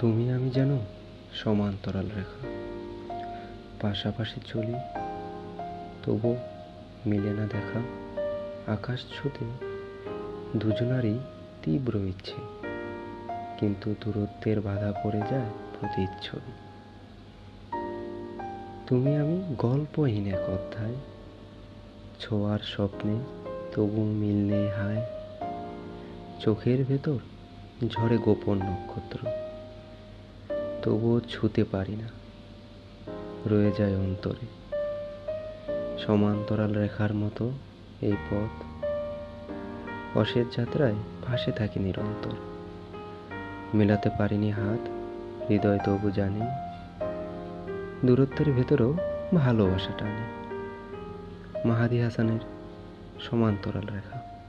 তুমি আমি যেন সমান্তরাল রেখা। পাশাপাশি চলি তবু মিলে না দেখা। আকাশ ছুতে দুজনারই তীব্র ইচ্ছে, কিন্তু দূরত্বের বাধা পড়ে যায় প্রতিচ্ছবি। তুমি আমি গল্পহীন এক অধ্যায়, ছোঁয়ার স্বপ্নে তবু মিল নেই হায়। চোখের ভেতর ঝরে গোপন নক্ষত্র। তবুও ছুতে পারি না। রয়ে যায় অন্তরে। সমান্তরাল রেখার মতো এই পথ। অশেষ যাত্রায় ভাসে থাকি নিরন্তর। মেলাতে পারিনি হাত, হৃদয় তবু জানে। দূরত্বের ভেতরেও ভালোবাসা টানে। মাহাদি হাসানের সমান্তরাল রেখা।